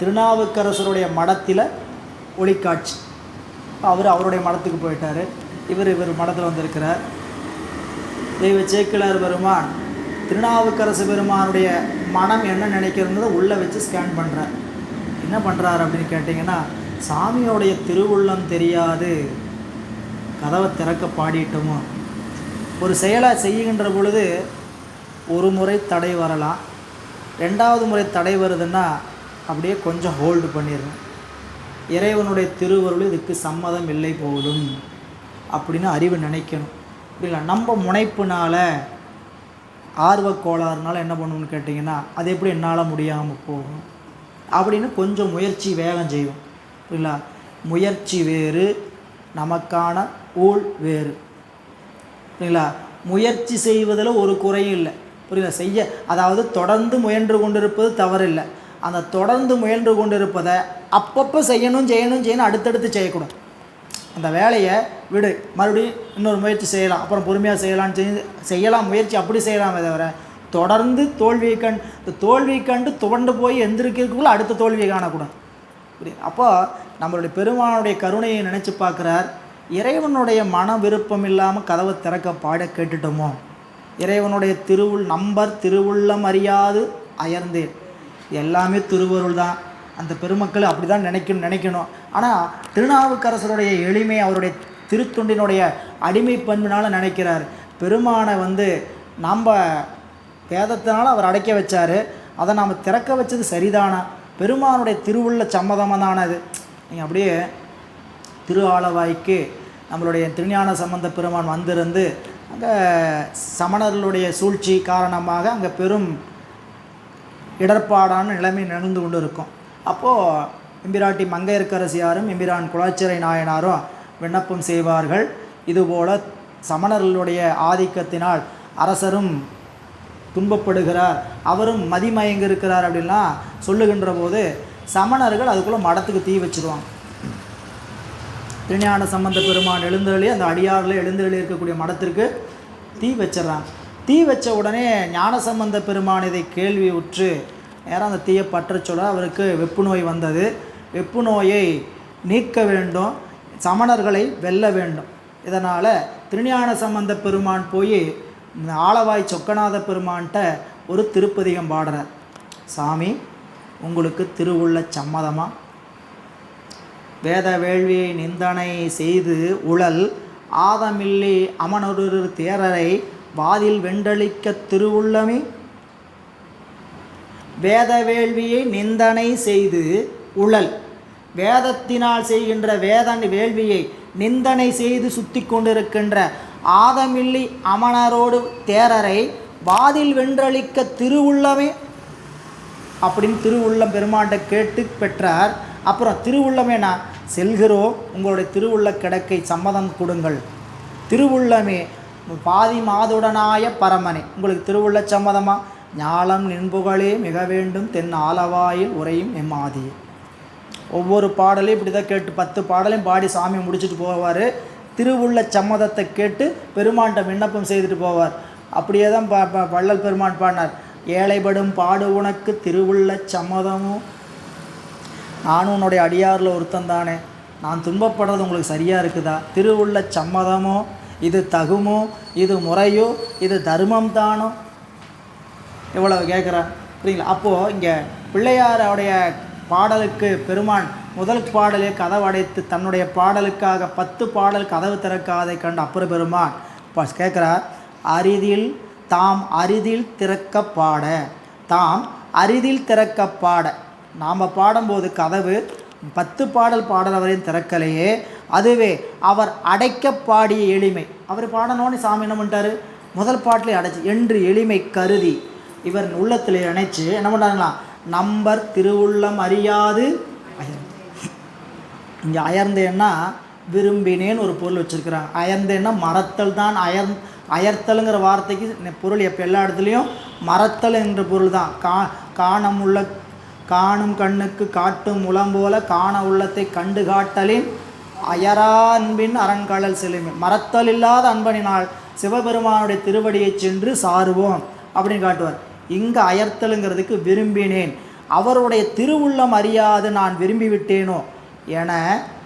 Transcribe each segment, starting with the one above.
திருநாவுக்கரசருடைய மடத்தில் ஒளிக்காட்சி. அவர் அவருடைய மடத்துக்கு போயிட்டார். இவர் இவர் மடத்தில் வந்திருக்கிறார். தெய்வ சேக்கிழார் பெருமான் திருநாவுக்கரசு பெருமானுடைய மனம் என்ன நினைக்கிறதுங்கிறத உள்ளே வச்சு ஸ்கேன் பண்ணுறார் என்ன பண்ணுறாரு அப்படின்னு கேட்டிங்கன்னா சாமியோடைய திருவுள்ளம் தெரியாது. கதவை திறக்க பாடிட்டோமோ. ஒரு செயலை செய்கின்ற பொழுது ஒரு முறை தடை வரலாம். ரெண்டாவது முறை தடை வருதுன்னா அப்படியே கொஞ்சம் ஹோல்டு பண்ணிடுறோம் இறைவனுடைய திருவருள் இதுக்கு சம்மதம் இல்லை போதும் அப்படின்னு அறிவு நினைக்கணும். புரியல நம்ம முனைப்புனால் ஆர்வ கோளாறுனால என்ன பண்ணணும்னு கேட்டிங்கன்னா அது எப்படி என்னால் முடியாமல் போகும்? அப்படின்னு கொஞ்சம் முயற்சி வேகம் செய்வோம். புரியல முயற்சி வேறு நமக்கான ஊழ் வேறு. புரியுங்களா முயற்சி செய்வதில் ஒரு குறையும் இல்லை. புரியல செய்ய அதாவது தொடர்ந்து முயன்று கொண்டிருப்பது தவறில்லை. அந்த தொடர்ந்து முயன்று கொண்டிருப்பதை அப்பப்போ செய்யணும் செய்யணும் செய்யணும் அடுத்தடுத்து செய்யக்கூடாது அந்த வேலையை விடு. மறுபடியும் இன்னொரு முயற்சி செய்யலாம். அப்புறம் பொறுமையாக செய்யலாம்னு செஞ்சு செய்யலாம் முயற்சி அப்படி செய்யலாமே தவிர தொடர்ந்து தோல்வியை கண் இந்த தோல்வியை கண்டு துவண்டு போய் எந்திரிக்கிறதுக்குள்ளே அடுத்த தோல்வியை காணக்கூடாது. புரிய அப்போ நம்மளுடைய பெருமானுடைய கருணையை நினச்சி பார்க்குறார். இறைவனுடைய மன விருப்பம் இல்லாமல் கதவை திறக்க பாட கேட்டுட்டோமோ? இறைவனுடைய திருவுள் நம்பர் திருவுள்ளம் அறியாது அயர்ந்தேன். எல்லாமே திருவருள் தான். அந்த பெருமக்கள் அப்படி தான் நினைக்கணும் நினைக்கணும். ஆனால் திருநாவுக்கரசருடைய எளிமை அவருடைய திருத்தொண்டினுடைய அடிமை பண்பினால் நினைக்கிறார். பெருமானை வந்து நம்ம வேதத்தினால் அவர் அடைக்க வச்சார். அதை நாம் திறக்க வச்சது சரிதானா? பெருமானுடைய திருவுள்ள சம்மதமாக தானது நீங்கள் அப்படியே திரு ஆளவாய்க்கு நம்மளுடைய திருஞான சம்பந்த பெருமான் வந்திருந்து அங்கே சமணர்களுடைய சூழ்ச்சி காரணமாக அங்கே பெரும் இடர்பாடான நிலைமை நடந்து கொண்டு இருக்கும் அப்போது எம்பிராட்டி மங்கையர்க்கரசியாரும் எம்பிரான் குலாச்சிறை நாயனாரும் விண்ணப்பம் செய்வார்கள். இதுபோல சமணர்களுடைய ஆதிக்கத்தினால் அரசரும் துன்பப்படுகிறார். அவரும் மதிமயங்க இருக்கிறார் அப்படின்லாம் சொல்லுகின்ற போது சமணர்கள் அதுக்குள்ளே மடத்துக்கு தீ வச்சிருவாங்க. திருஞான சம்பந்த பெருமான் எழுந்தருளி அந்த அடியாரில் எழுந்தருளி இருக்கக்கூடிய மடத்திற்கு தீ வச்சிடறாங்க. தீ வச்ச உடனே ஞானசம்பந்த பெருமான் இதை கேள்வி உற்று நேரம் அந்த தீயை பற்றச்சொல்ல அவருக்கு வெப்பு நோய் வந்தது. வெப்பு நோயை நீக்க வேண்டும். சமணர்களை வெல்ல வேண்டும். இதனால் திருஞான சம்பந்த பெருமான் போய் இந்த ஆலவாய் சொக்கநாத பெருமான்கிட்ட ஒரு திருப்பதிகம் பாடுறார். சாமி உங்களுக்கு திருவுள்ள சம்மதமாக வேத வேள்வியை நிந்தனை செய்து உழல் ஆதமில்லி அமனொரு தேரரை வாதில் வெண்டளிக்க திருவுள்ளமே? வேத வேள்வியை நிந்தனை செய்து உழல். வேதத்தினால் செய்கின்ற வேதன் வேள்வியை நிந்தனை செய்து சுத்தி கொண்டிருக்கின்ற ஆதமில்லி அமணரோடு தேரரை வாதில் வென்றளிக்க திருவுள்ளமே அப்படின்னு திருவுள்ளம் பெருமாண்ட கேட்டு பெற்றார். அப்புறம் திருவுள்ளமேனா செல்கிறோ உங்களுடைய திருவுள்ள கிடக்கை சம்மதம் கொடுங்கள். திருவுள்ளமே பாதி மாதுடனாய பரமனை. உங்களுக்கு திருவுள்ள சம்மதமாக ஞாலம் நின்புகளே மிக வேண்டும் தென் ஆலவாயில் உரையும் எம்மாதி. ஒவ்வொரு பாடலையும் இப்படி தான் கேட்டு பத்து பாடலையும் பாடி சாமி முடிச்சுட்டு போவார். திருவுள்ள சம்மதத்தை கேட்டு பெருமான்கிட்ட விண்ணப்பம் செய்துட்டு போவார். அப்படியே தான் ப ப- வள்ளல் பெருமான் பாடினார். ஏழைப்படும் பாடு உனக்கு திருவுள்ள சம்மதமும் நானும் உன்னுடைய அடியாரில் ஒருத்தன் தானே. நான் துன்பப்படுறது உங்களுக்கு சரியாக இருக்குதா? திருவுள்ள சம்மதமோ? இது தகுமோ? இது முறையோ? இது தர்மம் தானோ? இவ்வளவு கேட்குறான் புரியுங்களா அப்போது இங்கே பிள்ளையாரோடைய பாடலுக்கு பெருமான் முதல் பாடலே கதவு அடைத்து தன்னுடைய பாடலுக்காக பத்து பாடல் கதவு திறக்காதை கண்டு அப்புற பெருமான். கேட்குறார் அரிதில் தாம் அரிதில் திறக்க பாட தாம் அரிதில் திறக்க பாட. நாம் பாடும்போது கதவு பத்து பாடல் பாடுறவரையும் திறக்கலையே அதுவே அவர் அடைக்க பாடிய எளிமை. அவர் பாடணும்னு சாமி என்ன பண்ணிட்டாரு? முதல் பாட்டிலே அடைச்சி என்று எளிமை கருதி. இவர் உள்ளத்தில் நினைச்சு என்ன பண்ணுறாங்களா நம்பர் திருவுள்ளம் அறியாது. அயர்ந்து. இங்கே அயர்ந்தேன்னா விரும்பினேன்னு ஒரு பொருள் வச்சுருக்கிறாங்க. அயர்ந்தேன்னா மறத்தல் தான் அயர் அயர்த்தலுங்கிற வார்த்தைக்கு பொருள் எப்போ எல்லா இடத்துலையும் மறத்தல் என்ற பொருள் தான். கா காணம் உள்ள காணும் கண்ணுக்கு காட்டும் உளம் போல காண உள்ளத்தை கண்டு காட்டலின் அயரா அன்பின் அரண்கடல் செல்லுமே மறத்தல் இல்லாத அன்பனினால் சிவபெருமானுடைய திருவடியை சென்று சாருவோம் அப்படின்னு காட்டுவார். இங்கே அயர்த்தலுங்கிறதுக்கு விரும்பினேன். அவருடைய திருவுள்ளம் அறியாது நான் விரும்பி விட்டேனோ என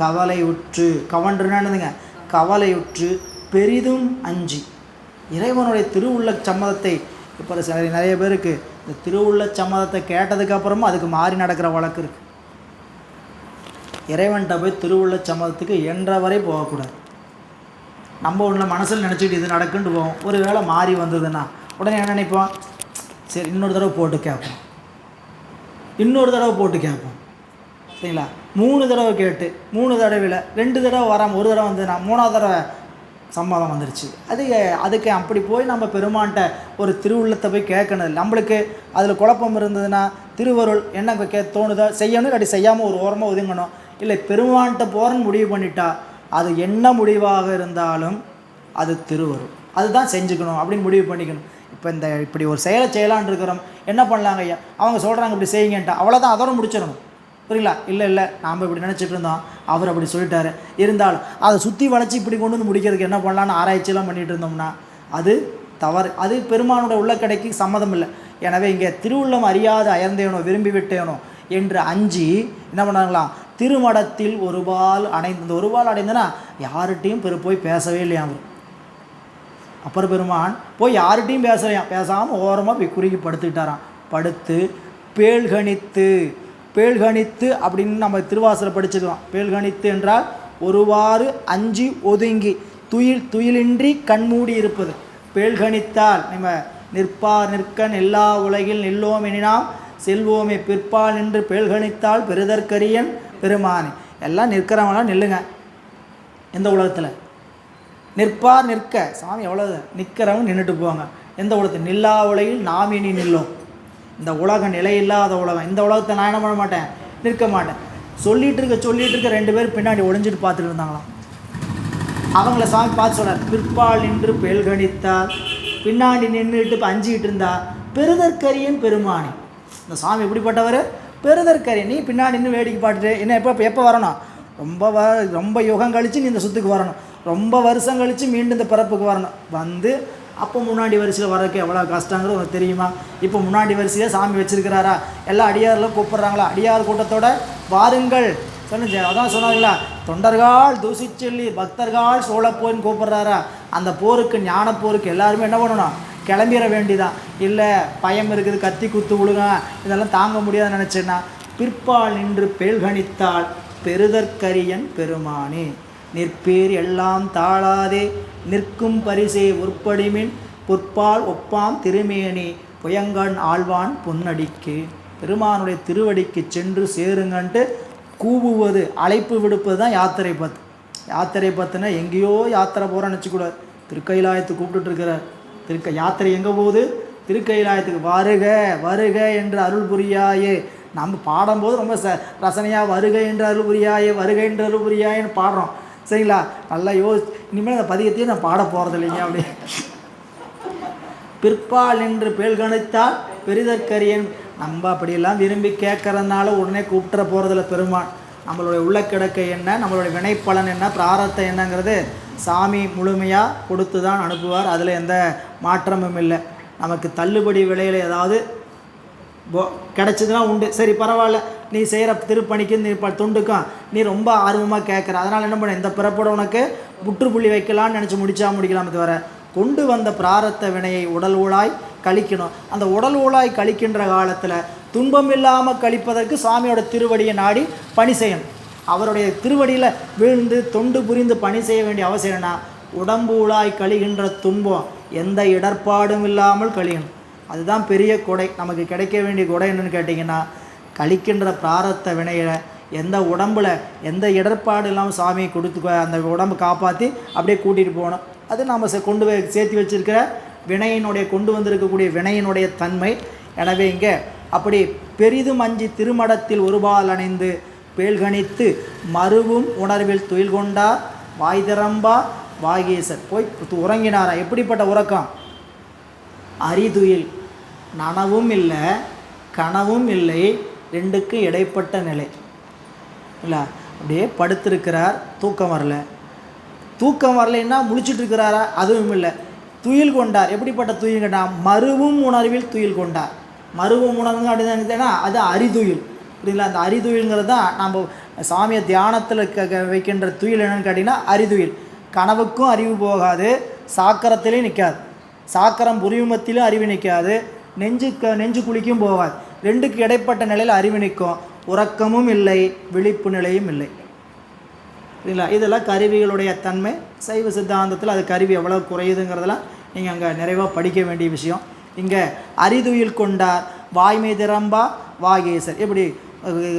கவலையுற்று கவன்றுனதுங்க கவலையுற்று பெரிதும் அஞ்சி. இறைவனுடைய திருவுள்ள சம்மதத்தை இப்போ சில நிறைய பேருக்கு இந்த திருவுள்ள சம்மதத்தை கேட்டதுக்கப்புறமும் அதுக்கு மாறி நடக்கிற வழக்கு இருக்குது இறைவன்கிட்ட போய் திருவுள்ள சம்மதத்துக்கு என்ற வரை போகக்கூடாது. நம்ம உள்ள மனசில் நினச்சிட்டு இது நடக்குன்ட்டு போவோம். ஒரு வேளை மாறி வந்ததுன்னா உடனே என்ன நினைப்போம்? சரி இன்னொரு தடவை போட்டு கேட்போம். இன்னொரு தடவை போட்டு கேட்போம். சரிங்களா? மூணு தடவை கேட்டு மூணு தடவையில் ரெண்டு தடவை வராமல் ஒரு தடவை வந்ததுன்னா மூணாவது தடவை சம்மதம் வந்துருச்சு. அது அதுக்கு அப்படி போய் நம்ம பெருமான்கிட்ட ஒரு திருவுள்ளத்தை போய் கேட்கணும் நம்மளுக்கு அதில் குழப்பம் இருந்ததுன்னா திருவருள் என்ன கே தோணுதோ செய்யணும் அப்படி செய்யாமல் ஒரு ஓரமாக ஒதுங்கணும். இல்லை பெருமான்கிட்ட போகிறேன்னு முடிவு பண்ணிட்டா அது என்ன முடிவாக இருந்தாலும் அது திருவருள். அதுதான் செஞ்சுக்கணும் அப்படின்னு முடிவு பண்ணிக்கணும். இப்போ இந்த இப்படி ஒரு செயலை செய்யலான் இருக்கிறோம். என்ன பண்ணலாங்க ஐயா? அவங்க சொல்கிறாங்க இப்படி செய்யுங்கன்ட்டு. அவ்வளோதான் அதோட முடிச்சிடணும். புரியுங்களா இல்லை இல்லை. நாம் இப்படி நினச்சிட்டு இருந்தோம். அவர் அப்படி சொல்லிட்டாரு. இருந்தாலும் அதை சுற்றி வளைச்சி இப்படி கொண்டு வந்து முடிக்கிறதுக்கு என்ன பண்ணலான்னு ஆராய்ச்சியெல்லாம் பண்ணிட்டு இருந்தோம்னா அது தவறு. அது பெருமானோட உள்ளக்கடைக்கு சம்மதம் இல்லை. எனவே இங்கே திருவுள்ளம் அறியாத அயர்ந்தேனோ விரும்பி விட்டேனோ என்று அஞ்சி என்ன பண்ணாங்களாம்? திருமடத்தில் ஒருபால் அடைந்து இந்த ஒருபால் அடைந்தனா யார்கிட்டையும் பெரு போய் பேசவே இல்லையா அவர்? அப்பர் பெருமான் போய் யார்கிட்டையும் பேசலையாம். பேசாமல் ஓரமாக போய் குறுகி படுத்துக்கிட்டாராம். படுத்து பேழ்கணித்து பேழ்கணித்து அப்படின்னு நம்ம திருவாசலை படிச்சிருக்கோம் பேழ்கணித்து என்றால் ஒருவாறு அஞ்சு ஒதுங்கி துயில் துயிலின்றி கண்மூடி இருப்பது. பேழ்கணித்தால் நம்ம நிற்பார் நிற்கன் எல்லா உலகில் நில்லோம் எனினாம் செல்வோமே பிற்பால் நின்று பேழ்கணித்தால் பெருதற்கரியன் பெருமானே. எல்லாம் நிற்கிறவங்களாம் நில்லுங்க. எந்த உலகத்தில். நிற்பார் நிற்க. சாமி எவ்வளவு நிற்கிறவங்க நின்றுட்டு போவாங்க. எந்த உலகத்தில் நில்லா உலகில் நாம் இனி நில்லும். இந்த உலகம் நிலையில்லாத உலகம். இந்த உலகத்தை நான் என்ன பண்ண மாட்டேன்? நிற்க மாட்டேன். சொல்லிட்டு இருக்க சொல்லிட்டு இருக்க ரெண்டு பேர் பின்னாடி ஒளிஞ்சிட்டு பார்த்துட்டு இருந்தாங்களாம். அவங்கள சாமி பார்த்து சொன்னார் பிற்பால் நின்று பெல்கணித்தார் பின்னாடி நின்றுட்டு இப்போ அஞ்சிக்கிட்டு இருந்தா பெருதற்கரியன் பெருமானி. இந்த சாமி எப்படிப்பட்டவர்? பெருதற்கரியன். நீ பின்னாடி நின்று வேடிக்கை பார்த்துட்டு என்ன எப்போ எப்போ வரணும்? ரொம்ப வ ரொம்ப யுகம் கழித்து நீ இந்த சுத்துக்கு வரணும். ரொம்ப வருஷம் கழித்து மீண்டும் இந்த பிறப்புக்கு வரணும். வந்து அப்போ முன்னாடி வரிசையில் வரதுக்கு எவ்வளோ கஷ்டங்கிறது உனக்கு தெரியுமா? இப்போ முன்னாடி வரிசையாக சாமி வச்சிருக்கிறாரா? எல்லா அடியாரெல்லாம் கூப்பிட்றாங்களா? அடியார் கூட்டத்தோட வாருங்கள். சொன்னுச்சு அதான் சொன்னாங்களா? தொண்டர்கள் தூசி சொல்லி பக்தர்கள் சோழப்போன்னு கூப்பிட்றாரா? அந்த போருக்கு ஞான போருக்கு எல்லாருமே என்ன பண்ணணும்? கிளம்பிட வேண்டிதான் இல்லை பயம் இருக்குது கத்தி குத்து விழுங்க இதெல்லாம் தாங்க முடியாதுன்னு நினச்சேன்னா பிற்பால் நின்று பெல்கணித்தால் பெருதற்கரியன் பெருமானே நிற்பேர் எல்லாம் தாழாதே நிற்கும் பரிசே உற்படிமின் பொற்பால் ஒப்பாம் திருமேனி புயங்கண் ஆழ்வான் பொன்னடிக்கு. பெருமானுடைய திருவடிக்கு சென்று சேருங்கன்ட்டு கூவுவது அழைப்பு விடுப்பது தான் யாத்திரை பத்து யாத்திரை பத்துனா எங்கேயோ யாத்திரை போகிறோன்னு வச்சுக்கூடாது திருக்கைலாயத்து கூப்பிட்டுட்டு திருக்க யாத்திரை எங்கே போகுது? திருக்கைலாயத்துக்கு வருக வருக என்று அருள் புரியாயே. நம்ம பாடும்போது ரொம்ப ச ரசனையாக வருக என்று அருள் புரியாயே என்று அருள் பாடுறோம். சரிங்களா? நல்லா யோ இனிமேல் அந்த பதிகத்தையும் நான் பாட போகிறது இல்லைங்க அப்படி பிற்பால் என்று பேல்கணித்தால் பெரிதற்கரியன். நம்ம அப்படியெல்லாம் விரும்பி கேட்கறதுனால உடனே கூப்பிட்டுற போகிறதில்ல பெருமான் நம்மளுடைய உள்ள கிடக்க என்ன? நம்மளுடைய வினைப்பலன் என்ன? பிராரத்தை என்னங்கிறது சாமி முழுமையாக கொடுத்து தான் அனுப்புவார். அதில் எந்த மாற்றமும் இல்லை. நமக்கு தள்ளுபடி விலையில் ஏதாவது கிடச்சதுன்னா உண்டு. சரி பரவாயில்ல. நீ செய்கிற திருப்பணிக்கு நீ ப தொண்டுக்கும் நீ ரொம்ப ஆர்வமாக கேட்குற அதனால் என்ன பண்ண இந்த பிறப்போட உனக்கு முற்றுப்புள்ளி வைக்கலாம்னு நினச்சி முடிச்சா முடிக்கலாம் தவிர கொண்டு வந்த பிராரத்த வினையை உடல் ஊழாய் கழிக்கணும். அந்த உடல் ஊழாய் கழிக்கின்ற காலத்தில் துன்பம் இல்லாமல் கழிப்பதற்கு சாமியோட திருவடியை நாடி பணி செய்யணும். அவருடைய திருவடியில் விழுந்து தொண்டு புரிந்து பணி செய்ய வேண்டிய அவசியம்னா உடம்பு ஊழாய் கழிகின்ற துன்பம் எந்த இடர்பாடும் இல்லாமல் கழியணும். அதுதான் பெரிய கொடை. நமக்கு கிடைக்க வேண்டிய கொடை என்னன்னு கேட்டிங்கன்னா கழிக்கின்ற பிராரத்த வினையில எந்த உடம்புல எந்த இடர்பாடு இல்லாமல் சாமி கொடுத்து அந்த உடம்பு காப்பாற்றி அப்படியே கூட்டிகிட்டு போகணும். அது நாம் கொண்டு போய் சேர்த்து வச்சிருக்கிற வினையினுடைய கொண்டு வந்திருக்கக்கூடிய வினையினுடைய தன்மை. எனவே இங்கே அப்படி பெரிதும் அஞ்சி திருமடத்தில் ஒருபால் அணைந்து பேல்கணித்து மறுவும் உணர்வில் துயில் கொண்டார் வாய் திறம்பா வாகீசர். போய் உறங்கினாரா? எப்படிப்பட்ட உறக்கம்? அரிதுயில் நனவும் இல்லை கனவும் இல்லை ரெண்டுக்கும் இடைப்பட்ட நிலை. இல்லை அப்படியே படுத்திருக்கிறார் தூக்கம் வரல. தூக்கம் வரலைன்னா முழிச்சிட்டு இருக்கிறாரா? அதுவும் இல்லை. துயில் கொண்டார். எப்படிப்பட்ட துயில் கேட்டால் மருவும் உணர்வில் துயில் கொண்டார். மருவும் உணர்வு அப்படின்னா அது அரிதுயில். புரியுங்களா அந்த அரிதுயில்ங்கிறது தான் நம்ம சாமியை தியானத்தில் வைக்கின்ற துயில் என்னென்னு கேட்டிங்கன்னா அரிதுயில். கனவுக்கும் அறிவு போகாது சாக்கரத்திலையும் நிற்காது சாக்கரம் புரியுமத்திலும் அறிவு நிற்காது நெஞ்சு க நெஞ்சு குளிக்கும் போகாது ரெண்டுக்கு இடைப்பட்ட நிலையில் அறிவு நிற்கும். உறக்கமும் இல்லை விழிப்பு நிலையும் இல்லை. இல்லைங்களா இதெல்லாம் கருவிகளுடைய தன்மை. சைவ சித்தாந்தத்தில் அது கருவி எவ்வளோ குறையுதுங்கிறதெல்லாம் நீங்கள் அங்கே நிறைவாக படிக்க வேண்டிய விஷயம். இங்கே அரிதுயில் கொண்டார். வாய்மை திறம்பா வாகேசர். எப்படி?